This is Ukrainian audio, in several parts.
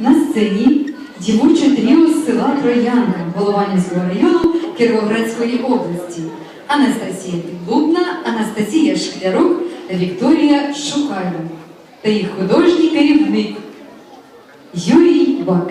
На сцені дівоче тріо з села Троянка Голованівського району Кіровоградської області. Анастасія Підлубна, Анастасія Шклярук та Вікторія Шукайло. Та їх художній керівник Юрій Бак.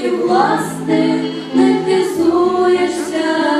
ти власне не ти.